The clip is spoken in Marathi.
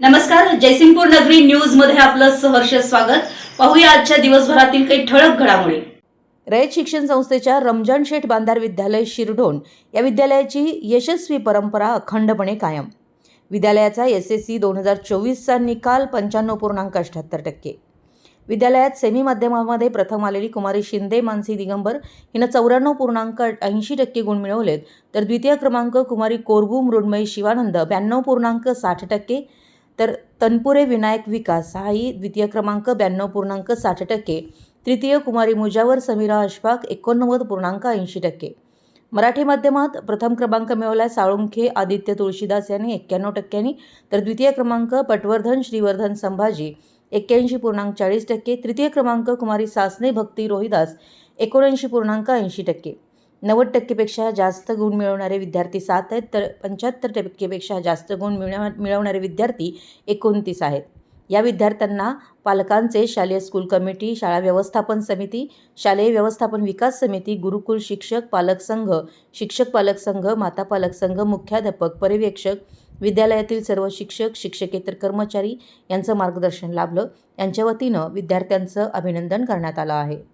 नमस्कार जयसिंगपूर नगरी न्यूजमध्ये आपलं सहर्ष स्वागत. पाहूया आजच्या दिवसभरातील काही ठळक घडामोडी. रयत शिक्षण संस्थेच्या रमजान शेठ बांधार विद्यालय शिरढोण या विद्यालयाची यशस्वी परंपरा अखंडपणे कायम. विद्यालयाचा एस एस सी दोन हजार चोवीसचा निकाल पंच्याण्णव पूर्णांक अठ्याहत्तर टक्के. विद्यालयात सेमी माध्यमामध्ये प्रथम आलेली कुमारी शिंदे मानसी दिगंबर हिनं चौऱ्याण्णव पूर्णांक ऐंशी टक्के गुण मिळवलेत. तर द्वितीय क्रमांक कुमारी कोरगू मृण्मयी शिवानंद ब्याण्णव पूर्णांक साठ टक्के. तर तनपुरे विनायक विकास हाही द्वितीय क्रमांक ब्याण्णव पूर्णांक साठ टक्के. तृतीय कुमारी मुजावर समीरा अशफाक एकोणनव्वद पूर्णांक ऐंशी टक्के. मराठी माध्यमात प्रथम क्रमांक मिळवला साळुंखे आदित्य तुळशीदास यांनी एक्क्याण्णव टक्क्यांनी. तर द्वितीय क्रमांक पटवर्धन श्रीवर्धन संभाजी एक्क्याऐंशी पूर्णांक चाळीस टक्के. तृतीय क्रमांक कुमारी सासने भक्ती रोहिदास एकोणऐंशी पूर्णांक ऐंशी टक्के. नव्वद टक्केपेक्षा जास्त गुण मिळवणारे विद्यार्थी सात आहेत तर पंच्याहत्तर टक्केपेक्षा जास्त गुण मिळव मिळवणारे विद्यार्थी एकोणतीस आहेत. या विद्यार्थ्यांना पालकांचे शालेय स्कूल कमिटी शाळा व्यवस्थापन समिती शालेय व्यवस्थापन विकास समिती गुरुकुल शिक्षक पालक संघ शिक्षक पालक संघ माता पालक संघ मुख्याध्यापक पर्यवेक्षक विद्यालयातील सर्व शिक्षक शिक्षकेतर कर्मचारी यांचं मार्गदर्शन लाभलं. यांच्या वतीनं विद्यार्थ्यांचं अभिनंदन करण्यात आलं आहे.